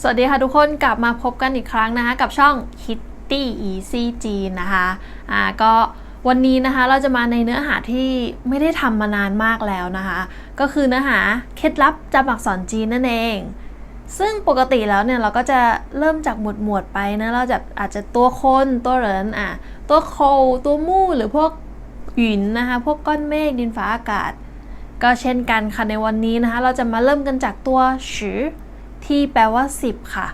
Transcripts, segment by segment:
สวัสดีค่ะทุกคนกลับมาพบกันอีกครั้งนะคะ กับช่อง Kitty Easy จีนนะคะอ่าก็วันนี้นะคะเราจะมาในเนื้อหาที่ไม่ได้ทำมานานมากแล้วนะคะ ก็คือเนื้อหาเคล็ดลับจำอักษรจีนนั่นเอง ซึ่งปกติแล้วเนี่ยเราก็จะเริ่มจากหมวดหมวดไปนะเราจะอาจจะตัวคนตัวเหรินอะตัวโคตัวมู่หรือพวกหยินนะคะ พวกก้อนเมฆดินฟ้าอากาศ ก็เช่นกันค่ะในวันนี้นะคะเราจะมาเริ่มกันจากตัวชื่อที่แปลว่า 10 ค่ะ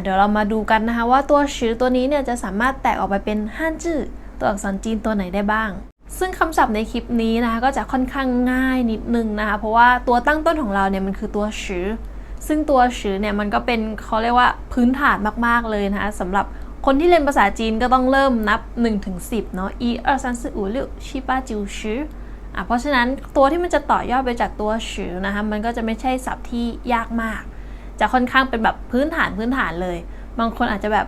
เดี๋ยวเรามาดูกันนะคะว่าตัวชื่อตัวนี้เนี่ยจะสามารถแตกออกไปเป็นฮั่นจื้อตัวอักษรจีนตัวไหนได้บ้าง ซึ่งคำศัพท์ในคลิปนี้นะคะก็จะค่อนข้างง่ายนิดนึงนะคะเพราะว่าตัวตั้งต้นของเราเนี่ยมันคือตัวชื่อซึ่งตัวชื่อเนี่ยมันก็เป็นเขาเรียกว่าพื้นฐานมากๆเลยนะคะสำหรับคนที่เรียนภาษาจีนก็ต้องเริ่มนับ 1-10 เนาะอีเออร์ซันซือู่ลิวชิปาจิวชือ อะเพราะฉะนั้นตัวที่มันจะต่อยอดไปจากตัวชือนะคะมันก็จะไม่ใช่ศัพท์ที่ยากมาก จะค่อนข้างเป็นแบบพื้นฐานพื้นฐานเลย บางคนอาจจะแบบ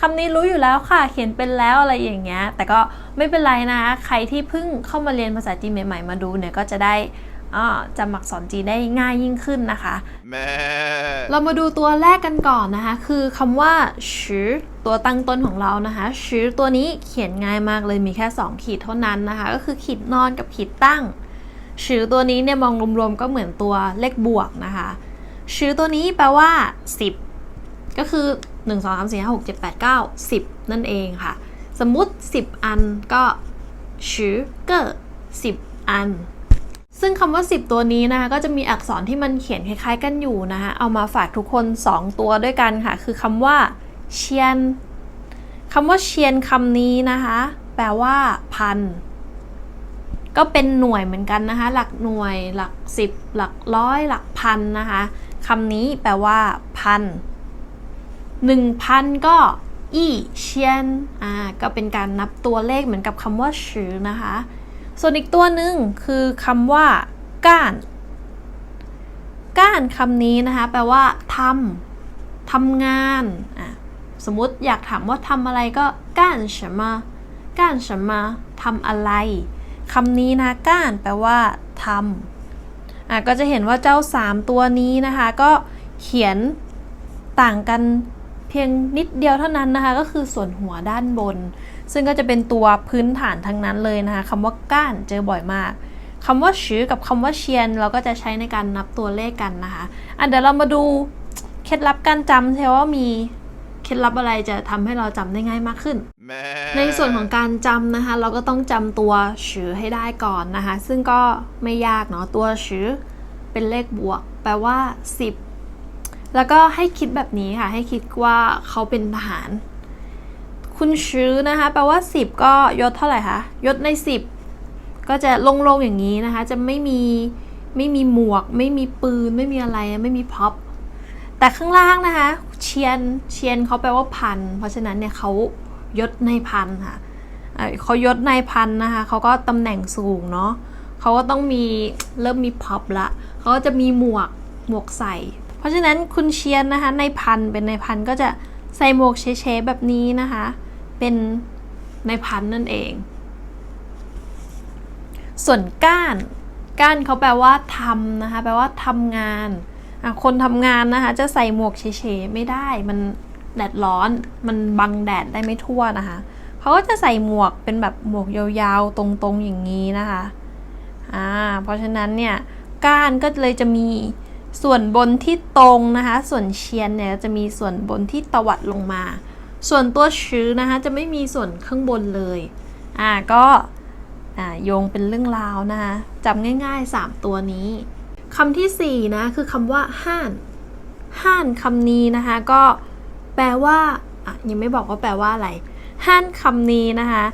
คำนี้รู้อยู่แล้วค่ะ เขียนเป็นแล้วอะไรอย่างเงี้ย แต่ก็ไม่เป็นไรนะ ใครที่เพิ่งเข้ามาเรียนภาษาจีนใหม่ ๆ มาดูเนี่ยก็จะได้ จำอักษรจีนได้ง่ายยิ่งขึ้นนะคะเรามาดูตัวแรกกันก่อนนะคะ คือคำว่าชือตัวตั้งต้นของเรานะคะชือตัวนี้เขียนง่ายมากเลยมีแค่ 2 ขีดเท่านั้นนะคะ ก็คือขีดนอนกับขีดตั้งชือตัวนี้เนี่ยมองรวมๆก็เหมือนตัวเลขบวกนะคะชือตัวนี้แปลว่า 10 ก็คือ 1 2 3 4 5 6 7 8 9 10 นั่นเองค่ะ สมมุติ 10 อันก็ชือเกอ10 อัน ซึ่งคำว่า 10 ตัวนี้นะคะก็จะมีอักษรที่มันเขียนคล้ายๆกันอยู่นะคะเอามาฝากทุกคน 2 ตัวด้วยกันค่ะ คือคำว่าเชียนคำว่าเชียนคำนี้นะคะ แปลว่าพันก็เป็นหน่วยเหมือนกันนะคะ หลักหน่วย หลัก10หลักร้อย หลักพันนะคะคำนี้แปลว่าพันหนึ่งพันก็อีเชียนอ่าก็เป็นการนับตัวเลขเหมือนกับคำว่าชือนะคะ ส่วนอีกตัวหนึ่งคือคำว่า ก้าน ก้านคำนี้นะคะ แปลว่าทำทำงานสมมติอยากถามว่าทำอะไรก็ก้านฉันมาก้านฉันมาทำอะไรคำนี้นะก้านแปลว่าทำก็จะเห็นว่าเจ้า 3 ตัวนี้นะคะ ก็เขียนต่างกันเพียงนิดเดียวเท่านั้นนะคะ ก็คือส่วนหัวด้านบน ซึ่งก็จะเป็นตัวพื้นฐานทั้งนั้นเลยนะคะคำว่าก้านเจอบ่อยมากคำว่าชือกับคำว่าเชียน เราก็จะใช้ในการนับตัวเลขกันนะคะอะเดี๋ยวเรามาดูเคล็ดลับการจำเทว่ามีเคล็ดลับอะไรจะทำให้เราจำได้ง่ายมากขึ้น ในส่วนของการจำนะคะ เราก็ต้องจำตัวชือให้ได้ก่อนนะคะ ซึ่งก็ไม่ยากเนาะตัวชือเป็นเลขบวก แปลว่า 10 แล้วก็ให้คิดแบบนี้ค่ะ ให้คิดว่าเขาเป็นทหาร คุณชื้อนะคะแปลว่า 10 ก็ยศเท่าไหร่คะยศใน 10 ก็จะลงๆอย่างนี้นะคะ จะไม่มีไม่มีหมวก ไม่มีปืน ไม่มีอะไรไม่มีพ็อปแต่ข้างล่างนะคะเชียนเชียนเขาแปลว่าพัน เพราะฉะนั้นเนี่ยเขายศในพันค่ะเขายศในพันนะคะเขาก็ตำแหน่งสูงเนาะเขาก็ต้องมีเริ่มมีพ็อปละเขาก็จะมีหมวกหมวกใส่ เพราะฉะนั้นคุณเชียนนะคะในพันเป็นในพันก็จะใส่หมวกเชๆแบบนี้นะคะ เป็นในพันนั่นเอง ส่วนก้านก้านเขาแปลว่าทำนะคะแปลว่าทำงานคนทำงานนะคะจะใส่หมวกเฉยๆไม่ได้มันแดดร้อนมันบังแดดได้ไม่ทั่วนะคะเขาก็จะใส่หมวกเป็นแบบหมวกยาวๆตรงๆอย่างนี้นะคะอ่าเพราะฉะนั้นเนี่ยก้านก็เลยจะมีส่วนบนที่ตรงนะคะ ส่วนเชียนเนี่ยจะมีส่วนบนที่ตวัดลงมา ส่วนตัวชื้อนะคะจะไม่มีส่วนข้างบนเลยอ่าก็อ่าโยงเป็นเรื่องราวนะคะจำง่ายๆ 3 ตัวนี้คำที่ 4 นะ คือคำว่าห้านห้านคำนี้นะคะ ก็แปลว่าอะยังไม่บอกว่าแปลว่าอะไรห้านคำนี้นะคะ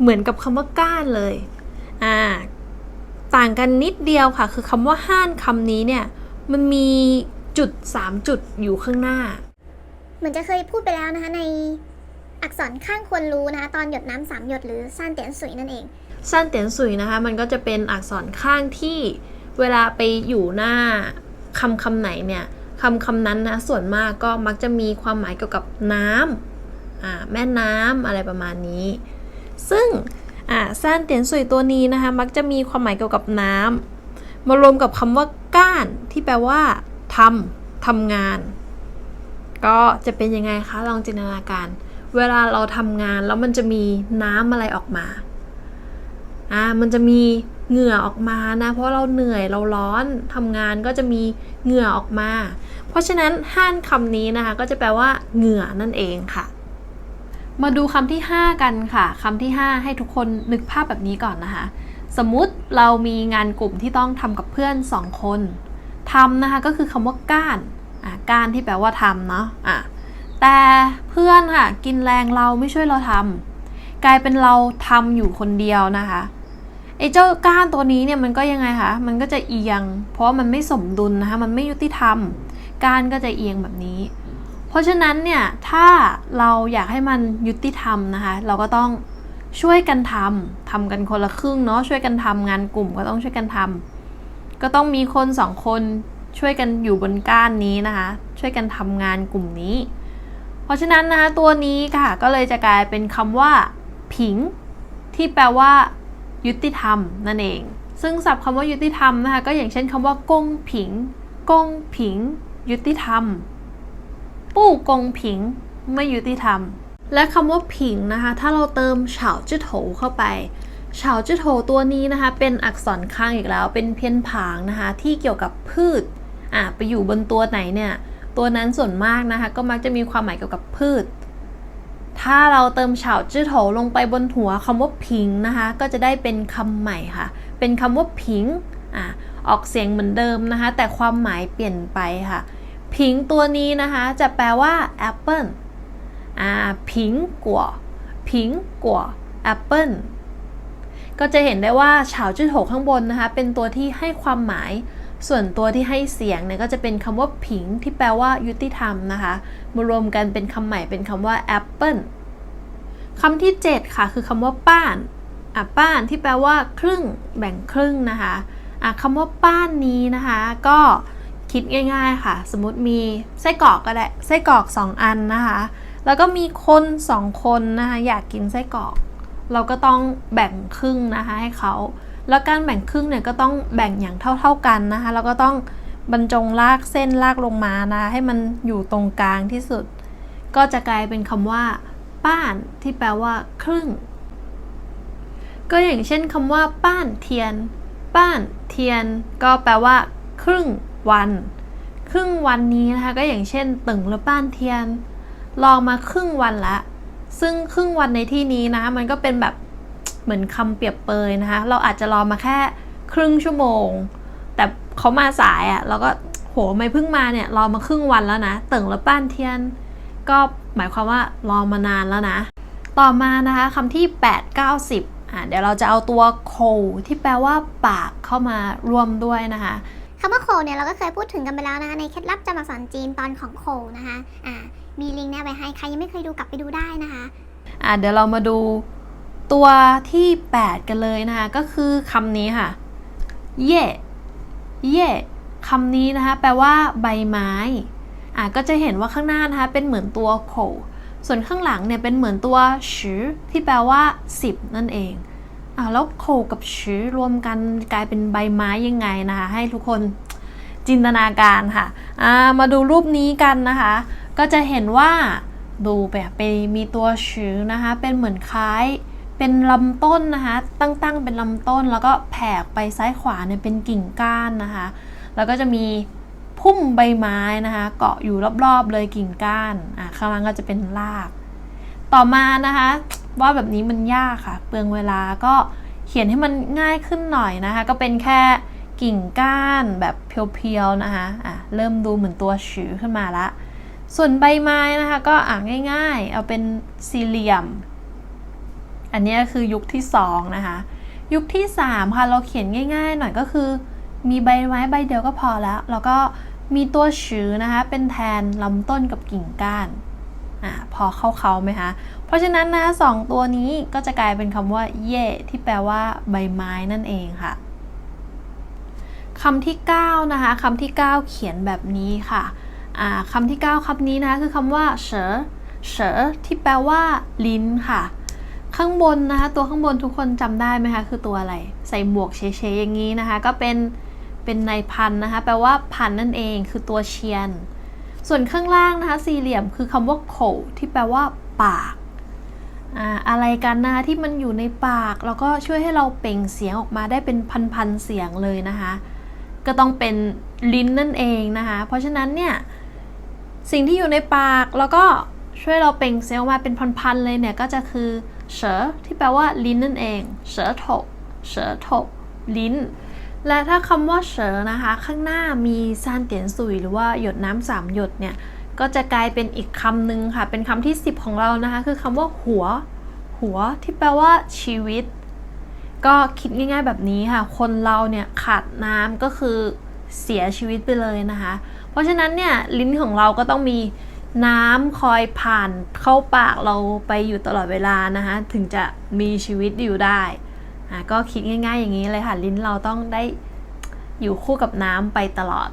เหมือนกับคำว่าก้านเลยอ่าต่างกันนิดเดียวค่ะ คือคำว่าห้านคำนี้เนี่ย มันมีจุด 3 จุดอยู่ข้างหน้า เหมือนจะเคยพูดไปแล้วนะคะในอักษรข้างควรรู้นะคะตอนหยดน้ำสามหยดหรือซ่านเตียนสุยนั่นเอง สั้นเตียนสุยนะคะ มันก็จะเป็นอักษรข้างที่เวลาไปอยู่หน้าคำคำไหนเนี่ยคำคำนั้นนะส่วนมากก็มักจะมีความหมายเกี่ยวกับน้ำอ่าแม่น้ำอะไรประมาณนี้ ซึ่งอ่าซ่านเตียนสุยตัวนี้นะคะ มักจะมีความหมายเกี่ยวกับน้มารวมกับคำว่าก้านที่แปลว่าทำทำงาน ก็จะเป็นยังไงคะลองจินตนาการ เวลาเราทำงานแล้วมันจะมีน้ำอะไรออกมาอ่ามันจะมีเหงื่อออกมานะ เพราะเราเหนื่อยเราร้อนทำงานก็จะมีเหงื่อออกมา เพราะฉะนั้นห้านคำนี้นะคะ ก็จะแปลว่าเหงื่อนั่นเองค่ะ มาดูคำที่ 5 กันค่ะคำที่ 5 ให้ทุกคนนึกภาพแบบนี้ก่อนนะคะ สมมุติเรามีงานกลุ่มที่ต้องทำกับเพื่อน 2 คนทำนะคะก็คือคำว่าก้าน อะก้านที่แปลว่าทำเนาะอะแต่เพื่อนค่ะกินแรงเราไม่ช่วยเราทำกลายเป็นเราทำอยู่คนเดียวนะคะไอ้เจ้าก้านตัวนี้เนี่ยมันก็ยังไงคะมันก็จะเอียง เพราะมันไม่สมดุลนะคะมันไม่ยุติธรรมก้านก็จะเอียงแบบนี้ เพราะฉะนั้นเนี่ยถ้าเราอยากให้มันยุติธรรมนะคะ เราก็ต้องช่วยกันทำทำกันคนละครึ่งเนาะช่วยกันทำงานกลุ่มก็ต้องช่วยกันทำก็ต้องมีคนสองคน ช่วยกันอยู่บนก้านนี้นะคะ ช่วยกันทำงานกลุ่มนี้ เพราะฉะนั้นนะคะตัวนี้ค่ะก็เลยจะกลายเป็นคำว่า ผิง ที่แปลว่า ยุติธรรมนั่นเอง ซึ่งศัพท์คำว่ายุติธรรมนะคะก็อย่างเช่นคำว่ากงผิงกงผิง ยุติธรรม ปู้กงผิง ไม่ยุติธรรม และคำว่าผิงนะคะ ถ้าเราเติมเฉาจื้อโถเข้าไปเฉาจื้อโถตัวนี้นะคะ เป็นอักษรข้างอีกแล้ว เป็นเพี้ยนผางนะคะ ที่เกี่ยวกับพืช อะไปอยู่บนตัวไหนเนี่ย ตัวนั้นส่วนมากนะคะ ก็มักจะมีความหมายเกี่ยวกับพืช ถ้าเราเติมเฉาจื้อโถลงไปบนหัวคำว่าผิงนะคะ ก็จะได้เป็นคำใหม่ค่ะ เป็นคำว่าผิงอะออกเสียงเหมือนเดิมนะคะ แต่ความหมายเปลี่ยนไปค่ะ ผิงตัวนี้นะคะจะแปลว่าแอปเปิลอ่าผิงกัวผิงกัวแอปเปิลก็จะเห็นได้ว่าเฉาจื้อโถข้างบนนะคะ เป็นตัวที่ให้ความหมาย ส่วนตัวที่ให้เสียงเนี่ยก็จะเป็นคำว่าผิงที่แปลว่ายุติธรรมนะคะมารวมกันเป็นคำใหม่เป็นคำว่าแอปเปิลคำที่ 7 ค่ะ คือคำว่าป้านอะป้านที่แปลว่า ครึ่ง แบ่งครึ่งนะคะอะคำว่าป้านนี้นะคะ ก็คิดง่าย ๆค่ะ สมมติมีไส้กรอกก็ได้ไส้กรอก 2 อันนะคะ แล้วก็มีคน2คนนะคะอยากกินไส้กรอก เราก็ต้องแบ่งครึ่งนะคะให้เขา แล้วการแบ่งครึ่งเนี่ยก็ต้องแบ่งอย่างเท่า ๆกันนะคะแล้วก็ต้องบรรจงลากเส้นลากลงมานะให้มันอยู่ตรงกลางที่สุด ก็จะกลายเป็นคำว่า ป้านที่แปลว่า ครึ่ง ก็อย่างเช่นคำว่า ป้านเทียน ป้านเทียน ก็แปลว่า ครึ่งวัน ครึ่งวันนี้นะคะก็อย่างเช่น ตึงและป้านเทียน ลองมาครึ่งวันละ ซึ่งครึ่งวันในที่นี้นะคะมันก็เป็นแบบ เหมือนคำเปรียบเปยนะคะ เราอาจจะรอมาแค่ครึ่งชั่วโมง แต่เขามาสายอะ่ะเราก็โหไม่เพิ่งมาเนี่ยรอมาครึ่งวันแล้วนะเติ่งแล้วป้านเทียน ก็หมายความว่ารอมานานแล้วนะ ต่อมานะคะคำที่ 8 9 10อะเดี๋ยวเราจะเอาตัวโคที่แปลว่าปากเข้ามารวมด้วยนะคะคำว่าโคเนี่ยเราก็เคยพูดถึงกันไปแล้วนะคะในเคล็ดลับจำอักษรจีนตอนของโคนะคะอ่ามีลิงก์เนี่ยไว้ให้ใครยังไม่เคยดูกลับไปดูได้นะคะอะเดี๋ยวเรามาดู ตัวที่ 8 กันเลยนะคะ ก็คือคำนี้ค่ะ เย่เย่คำนี้นะคะ แปลว่า ใบไม้ อะก็จะเห็นว่าข้างหน้านะคะ เป็นเหมือนตัวโขส่วนข้างหลังเนี่ยเป็นเหมือนตัวชือที่แปลว่า 10 นั่นเองอะแล้วโขกับชือรวมกันกลายเป็นใบไม้ยังไงนะคะ ให้ทุกคนจินตนาการค่ะอ่ามาดูรูปนี้กันนะคะ ก็จะเห็นว่าดูแบบไปมีตัวชื้อนะคะ เป็นเหมือนคล้าย เป็นลำต้นนะคะ ตั้งๆเป็นลำต้นแล้วก็แผ่ไปซ้ายขวาเนี่ยเป็นกิ่งก้านนะคะ แล้วก็จะมีพุ่มใบไม้นะคะ เกาะอยู่รอบๆเลยกิ่งก้านอะข้างล่างก็จะเป็นราก ต่อมานะคะว่าแบบนี้มันยากค่ะ เปลืองเวลาก็เขียนให้มันง่ายขึ้นหน่อยนะคะ ก็เป็นแค่กิ่งก้านแบบเพียวๆนะคะอะเริ่มดูเหมือนตัวชือขึ้นมาละ ส่วนใบไม้นะคะ ก็อ่าง่ายๆ เอาเป็นสี่เหลี่ยม อันนี้คือยุคที่2นะคะ ยุคที่3ค่ะเราเขียนง่าย ๆ หน่อยก็คือ มีใบไม้ใบเดียวก็พอแล้ว แล้วก็มีตัวชือนะคะ เป็นแทนลำต้นกับกิ่งก้านอ่าพอเข้าเขาไหมคะ เพราะฉะนั้นนะสองตัวนี้ก็จะกลายเป็นคำว่า เย่ที่แปลว่าใบไม้นั่นเองค่ะคำที่ 9 นะคะคำที่ 9 เขียนแบบนี้ค่ะอ่าคำที่ 9คำนี้นะคะคือคำว่าเฉอเฉอที่แปลว่าลิ้นค่ะ ข้างบนนะคะตัวข้างบนทุกคนจำได้ไหมคะคือตัวอะไร ใส่หมวกเฉยๆอย่างนี้นะคะ ก็เป็นเป็นในพันนะคะแปลว่าพันนั่นเองคือตัวเชียน ส่วนข้างล่างนะคะสี่เหลี่ยมคือคำว่าโขที่แปลว่า ปากอ่าอะไรกันนะคะที่มันอยู่ในปาก แล้วก็ช่วยให้เราเปล่งเสียงออกมาได้เป็นพันๆเสียงเลยนะคะ ก็ต้องเป็นลิ้นนั่นเองนะคะ เพราะฉะนั้นเนี่ยสิ่งที่อยู่ในปากแล้วก็ ช่วยเราเปล่งเสียงออกมาเป็นพันๆเลยเนี่ย ก็จะคือเฉอที่แปลว่าลิ้นนั่นเองเฉอโถเฉอโถลิ้น และถ้าคำว่าเฉอนะคะ ข้างหน้ามีซานเตียนซุยหรือว่าหยดน้ำสามหยดเนี่ย ก็จะกลายเป็นอีกคำหนึ่งค่ะ เป็นคำที่ 10 ของเรานะคะ คือคำว่าหัว หัวที่แปลว่าชีวิต ก็คิดง่าย ๆแบบนี้ค่ะ คนเราเนี่ยขาดน้ำก็คือเสียชีวิตไปเลยนะคะ เพราะฉะนั้นเนี่ยลิ้นของเราก็ต้องมี น้ำคอยผ่านเข้าปากเราไปอยู่ตลอดเวลานะคะ ถึงจะมีชีวิตอยู่ได้อะก็คิดง่ายๆ อย่างนี้เลยค่ะ ลิ้นเราต้องได้อยู่คู่กับน้ำไปตลอด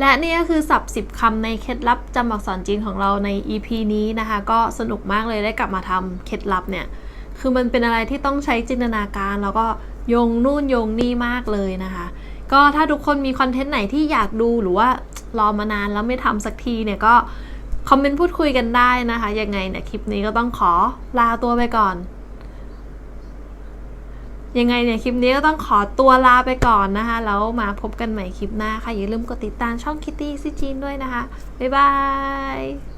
และนี่ก็คือศัพท์10คำในเคล็ดลับจำอักษรจีนของเราใน EP นี้นะคะ ก็สนุกมากเลยได้กลับมาทำเคล็ดลับเนี่ย คือมันเป็นอะไรที่ต้องใช้จินตนาการ แล้วก็โยงนู่นโยงนี่มากเลยนะคะ ก็ถ้าทุกคนมีคอนเทนต์ไหนที่อยากดูหรือว่า รอมานานแล้วไม่ทำสักทีเนี่ยก็คอมเมนต์พูดคุยกันได้นะคะ ยังไงเนี่ยคลิปนี้ก็ต้องขอลาตัวไปก่อน ยังไงเนี่ยคลิปนี้ก็ต้องขอตัวลาไปก่อนนะคะ แล้วมาพบกันใหม่คลิปหน้าค่ะ อย่าลืมกดติดตามช่องคิตตี้ซิจีนด้วยนะคะ บ๊ายบาย